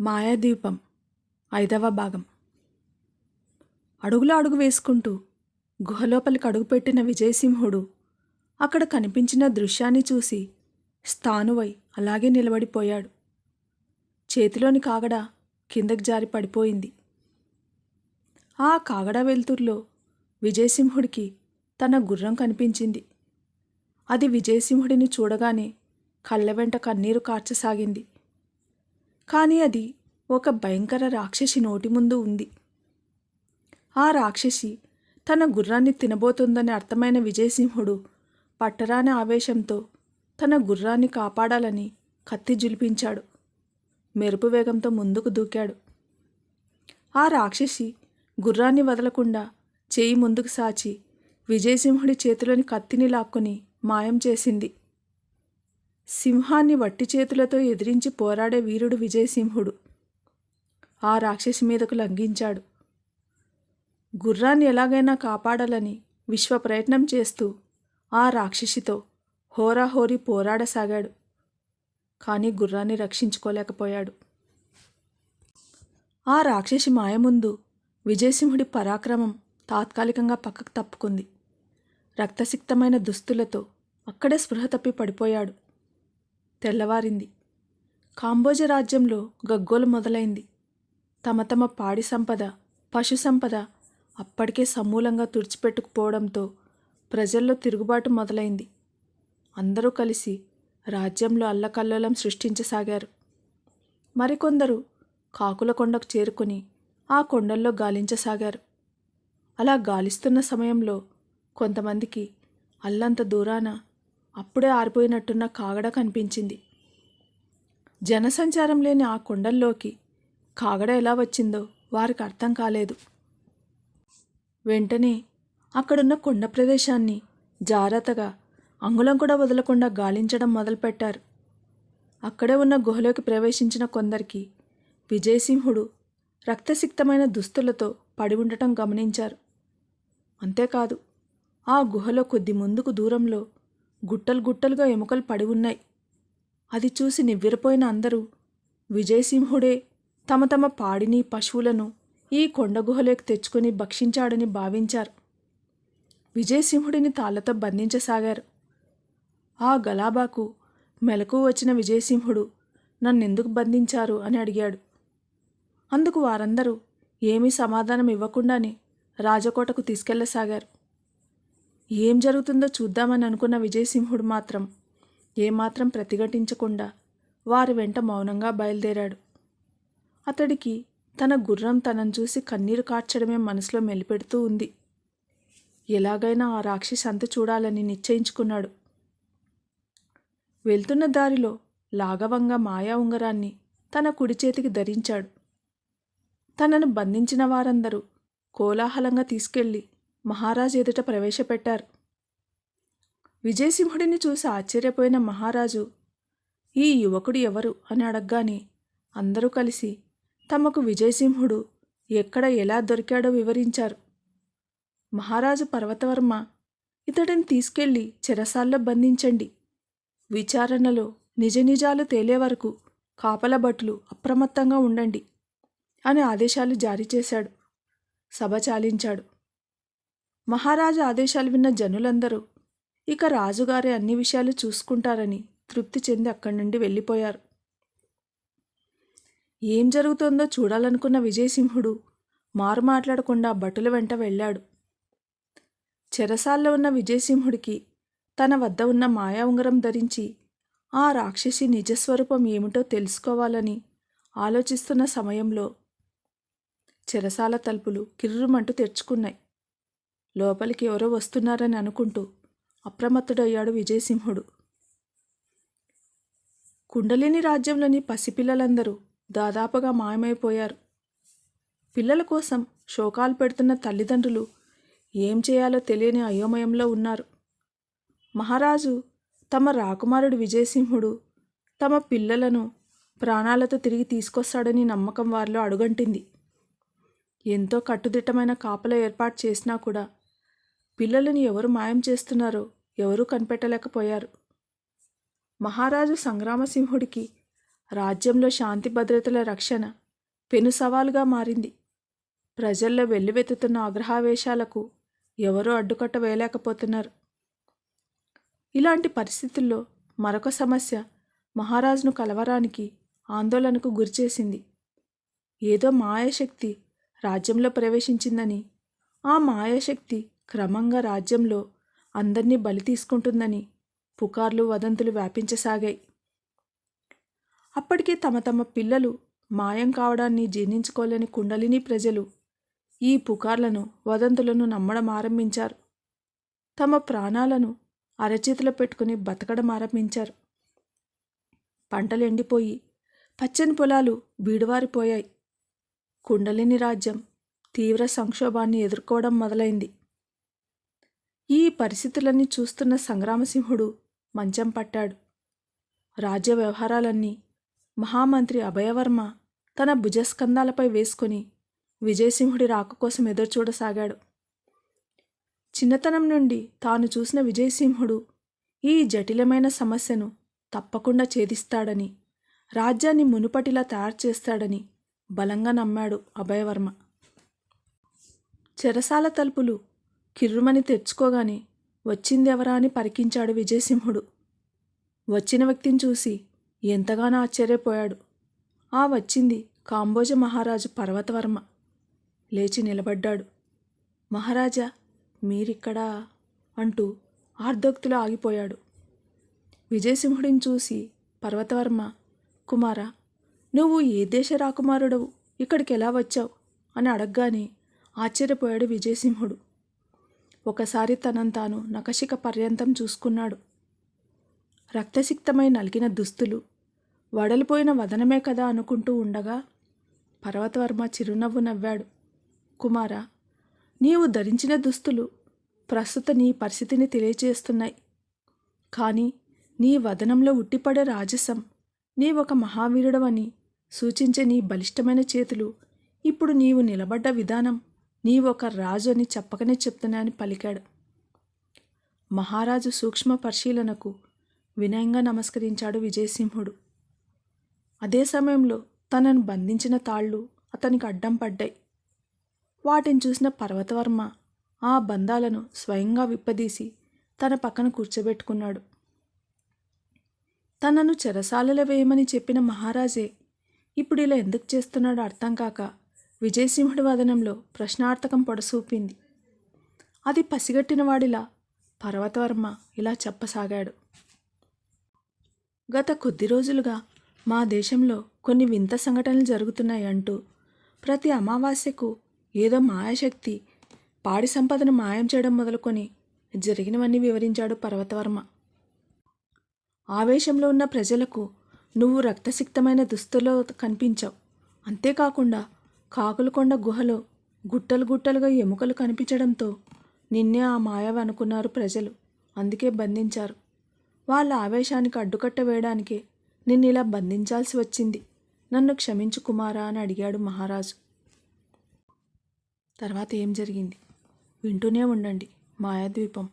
మాయాదీపం ఐదవ భాగం. అడుగులో అడుగు వేసుకుంటూ గుహలోపలికి అడుగుపెట్టిన విజయసింహుడు అక్కడ కనిపించిన దృశ్యాన్ని చూసి స్థానువై అలాగే నిలబడిపోయాడు. చేతిలోని కాగడ కిందకి జారి పడిపోయింది. ఆ కాగడ వెలుతుర్లో విజయసింహుడికి తన గుర్రం కనిపించింది. అది విజయసింహుడిని చూడగానే కళ్ళ వెంట కన్నీరు కార్చసాగింది. కానీ అది ఒక భయంకర రాక్షసి నోటి ముందు ఉంది. ఆ రాక్షసి తన గుర్రాన్ని తినబోతుందని అర్థమైన విజయసింహుడు పట్టరాని ఆవేశంతో తన గుర్రాన్ని కాపాడాలని కత్తి జులిపించాడు. మెరుపు వేగంతో ముందుకు దూకాడు. ఆ రాక్షసి గుర్రాన్ని వదలకుండా చేయి ముందుకు సాచి విజయసింహుడి చేతిలోని కత్తిని లాక్కొని మాయం చేసింది. సింహాన్ని వట్టి చేతులతో ఎదిరించి పోరాడే వీరుడు విజయసింహుడు. ఆ రాక్షసి మీదకు లంఘించాడు. గుర్రాన్ని ఎలాగైనా కాపాడాలని విశ్వ ప్రయత్నం చేస్తూ ఆ రాక్షసితో హోరాహోరీ పోరాడసాగాడు. కానీ గుర్రాన్ని రక్షించుకోలేకపోయాడు. ఆ రాక్షసి మాయ ముందు విజయసింహుడి పరాక్రమం తాత్కాలికంగా పక్కకు తప్పుకుంది. రక్తసిక్తమైన దుస్తులతో అక్కడే స్పృహ తప్పి పడిపోయాడు. తెల్లవారింది. కాంబోజ రాజ్యంలో గగ్గోలు మొదలైంది. తమ తమ పాడి సంపద పశు సంపద అప్పటికే సమూలంగా తుడిచిపెట్టుకుపోవడంతో ప్రజల్లో తిరుగుబాటు మొదలైంది. అందరూ కలిసి రాజ్యంలో అల్లకల్లోలం సృష్టించసాగారు. మరికొందరు కాకుల కొండకు చేరుకుని ఆ కొండల్లో గాలించసాగారు. అలా గాలిస్తున్న సమయంలో కొంతమందికి అల్లంత దూరాన అప్పుడే ఆరిపోయినట్టున్న కాగడ కనిపించింది. జనసంచారం లేని ఆ కొండల్లోకి కాగడ ఎలా వచ్చిందో వారికి అర్థం కాలేదు. వెంటనే అక్కడున్న కొండ ప్రదేశాన్ని జాగ్రత్తగా అంగుళం కూడా వదలకుండా గాలించడం మొదలుపెట్టారు. అక్కడే ఉన్న గుహలోకి ప్రవేశించిన కొందరికి విజయసింహుడు రక్తసిక్తమైన దుస్తులతో పడి ఉండటం గమనించారు. అంతేకాదు ఆ గుహలో కొద్ది ముందుకు దూరంలో గుట్టలు గుట్టలుగా ఎముకలు పడి ఉన్నాయి. అది చూసి నివ్వెరపోయిన అందరూ విజయసింహుడే తమ తమ పాడిని పశువులను ఈ కొండ గుహలోకి తెచ్చుకొని భక్షించాడని భావించారు. విజయసింహుడిని తాళ్ళతో బంధించసాగారు. ఆ గలాబాకు మెలకు వచ్చిన విజయసింహుడు నన్నెందుకు బంధించారు అని అడిగాడు. అందుకు వారందరూ ఏమీ సమాధానం ఇవ్వకుండానే రాజకోటకు తీసుకెళ్ళసాగారు ఏం జరుగుతుందో చూద్దామని అనుకున్న విజయసింహుడు మాత్రం ఏమాత్రం ప్రతిఘటించకుండా వారి వెంట మౌనంగా బయలుదేరాడు. అతడికి తన గుర్రం తనను చూసి కన్నీరు కార్చడమే మనసులో మెలిపెడుతూ ఉంది. ఎలాగైనా ఆ రాక్షసి అంత చూడాలని నిశ్చయించుకున్నాడు. వెళ్తున్న దారిలో లాఘవంగా మాయా ఉంగరాన్ని తన కుడి చేతికి ధరించాడు. తనను బంధించిన వారందరూ కోలాహలంగా తీసుకెళ్ళి మహారాజు ఎదుట ప్రవేశపెట్టారు. విజయసింహుడిని చూసి ఆశ్చర్యపోయిన మహారాజు ఈ యువకుడు ఎవరు? అని అడగగానే అందరూ కలిసి తమకు విజయసింహుడు ఎక్కడ ఎలా దొరికాడో వివరించారు. మహారాజు పర్వతవర్మ ఇతడిని తీసుకెళ్ళి చెరసాల్లో బంధించండి. విచారణలో నిజ నిజాలు తేలే వరకు కాపలభటులు అప్రమత్తంగా ఉండండి అని ఆదేశాలు జారీ చేశాడు. సభ చాలించాడు. మహారాజు ఆదేశాలు విన్న జనులందరూ ఇక రాజుగారే అన్ని విషయాలు చూసుకుంటారని తృప్తి చెంది అక్కడి నుండి వెళ్ళిపోయారు. ఏం జరుగుతోందో చూడాలనుకున్న విజయసింహుడు మారు మాట్లాడకుండా భటుల వెంట వెళ్ళాడు. చెరసాల్లో ఉన్న విజయసింహుడికి తన వద్ద ఉన్న మాయా ఉంగరం ధరించి ఆ రాక్షసి నిజస్వరూపం ఏమిటో తెలుసుకోవాలని ఆలోచిస్తున్న సమయంలో చెరసాల తలుపులు కిర్రుమంటూ తెరుచుకున్నాయి. లోపలికి ఎవరో వస్తున్నారని అనుకుంటూ అప్రమత్తుడయ్యాడు విజయసింహుడు. కుండలిని రాజ్యంలోని పసిపిల్లలందరూ దాదాపుగా మాయమైపోయారు. పిల్లల కోసం శోకాలు పెడుతున్న తల్లిదండ్రులు ఏం చేయాలో తెలియని అయోమయంలో ఉన్నారు. మహారాజు తమ రాకుమారుడు విజయసింహుడు తమ పిల్లలను ప్రాణాలతో తిరిగి తీసుకొస్తాడని నమ్మకం వారిలో అడుగంటింది. ఎంతో కట్టుదిట్టమైన కాపల ఏర్పాటు చేసినా కూడా పిల్లలని ఎవరు మాయం చేస్తున్నారో? ఎవరూ కనిపెట్టలేకపోయారు. మహారాజు సంగ్రామసింహుడికి రాజ్యంలో శాంతి భద్రతల రక్షణ పెను సవాలుగా మారింది. ప్రజల్లో వెల్లువెత్తుతున్న ఆగ్రహావేశాలకు ఎవరూ అడ్డుకట్ట వేయలేకపోతున్నారు. ఇలాంటి పరిస్థితుల్లో మరొక సమస్య మహారాజును కలవరానికి ఆందోళనకు గురిచేసింది ఏదో మాయాశక్తి రాజ్యంలో ప్రవేశించిందని ఆ మాయాశక్తి క్రమంగా రాజ్యంలో అందరినీ బలి తీసుకుంటుందని పుకార్లు వదంతులు వ్యాపించసాగాయి. అప్పటికే తమ తమ పిల్లలు మాయం కావడాన్ని జీర్ణించుకోలేని కుండలిని ప్రజలు ఈ పుకార్లను వదంతులను నమ్మడం ఆరంభించారు. తమ ప్రాణాలను అరచేతిలో పెట్టుకుని బతకడం ఆరంభించారు. పంటలు ఎండిపోయి పచ్చని పొలాలు బీడువారిపోయాయి. కుండలిని రాజ్యం తీవ్ర సంక్షోభాన్ని ఎదుర్కోవడం మొదలైంది. ఈ పరిస్థితులన్నీ చూస్తున్న సంగ్రామసింహుడు మంచం పట్టాడు. రాజ్య వ్యవహారాలన్నీ మహామంత్రి అభయవర్మ తన భుజస్కంధాలపై వేసుకుని విజయసింహుడి రాక కోసం ఎదురుచూడసాగాడు. చిన్నతనం నుండి తాను చూసిన విజయసింహుడు ఈ జటిలమైన సమస్యను తప్పకుండా ఛేదిస్తాడని రాజ్యాన్ని మునుపటిలా తయారు చేస్తాడని బలంగా నమ్మాడు అభయవర్మ. చెరసాల తలుపులు కిర్రుమని తెరుచుకోగానే వచ్చిందెవరా అని పరికించాడు విజయసింహుడు. వచ్చిన వ్యక్తిని చూసి ఎంతగానో ఆశ్చర్యపోయాడు. ఆ వచ్చింది కాంబోజ మహారాజు పర్వతవర్మ. లేచి నిలబడ్డాడు. మహారాజా మీరిక్కడా? అంటూ ఆర్ధోక్తిలో ఆగిపోయాడు. విజయసింహుడిని చూసి పర్వతవర్మ కుమారా నువ్వు ఏ దేశ రాకుమారుడవు? ఇక్కడికి ఎలా వచ్చావు? అని అడగగానే ఆశ్చర్యపోయాడు విజయసింహుడు. ఒకసారి తనను తాను నకశిక పర్యంతం చూసుకున్నాడు. రక్తసిక్తమై నలిగిన దుస్తులు వడలిపోయిన వదనమే కదా అనుకుంటూ ఉండగా పర్వతవర్మ చిరునవ్వు నవ్వాడు. కుమారా నీవు ధరించిన దుస్తులు ప్రస్తుత నీ పరిస్థితిని తెలియచేస్తున్నాయి. కానీ నీ వదనంలో ఉట్టిపడే రాజసం నీ ఒక మహావీరుడవని సూచించే నీ బలిష్టమైన చేతులు ఇప్పుడు నీవు నిలబడ్డ విధానం నీ ఒక రాజు అని చెప్పకనే చెప్తున్నాయని పలికాడు. మహారాజు సూక్ష్మ పరిశీలనకు వినయంగా నమస్కరించాడు విజయసింహుడు. అదే సమయంలో తనను బంధించిన తాళ్ళు అతనికి అడ్డం పడ్డాయి. వాటిని చూసిన పర్వతవర్మ ఆ బంధాలను స్వయంగా విప్పదీసి తన పక్కన కూర్చోబెట్టుకున్నాడు. తనను చెరసాలలో వేయమని చెప్పిన మహారాజే ఇప్పుడు ఇలా ఎందుకు చేస్తున్నాడో అర్థం కాక విజయసింహుడి వదనంలో ప్రశ్నార్థకం పొడసూపింది. అది పసిగట్టిన వాడిలా పర్వతవర్మ ఇలా చెప్పసాగాడు. గత కొద్ది రోజులుగా మా దేశంలో కొన్ని వింత సంఘటనలు జరుగుతున్నాయి అంటూ ప్రతి అమావాస్యకు ఏదో మాయాశక్తి పాడి సంపదను మాయం చేయడం మొదలుకొని జరిగినవన్నీ వివరించాడు పర్వతవర్మ. ఆవేశంలో ఉన్న ప్రజలకు నువ్వు రక్తసిక్తమైన దుస్తుల్లో కనిపించావు. అంతేకాకుండా కాకులకొండ గుహలో గుట్టలు గుట్టలుగా ఎముకలు కనిపించడంతో నిన్నే ఆ మాయవి అనుకున్నారు ప్రజలు. అందుకే బంధించారు. వాళ్ళ ఆవేశానికి అడ్డుకట్ట వేయడానికే నిన్ను ఇలా బంధించాల్సి వచ్చింది. నన్ను క్షమించు కుమారా అని అడిగాడు మహారాజు. తర్వాత ఏం జరిగింది? వింటూనే ఉండండి మాయాద్వీపం.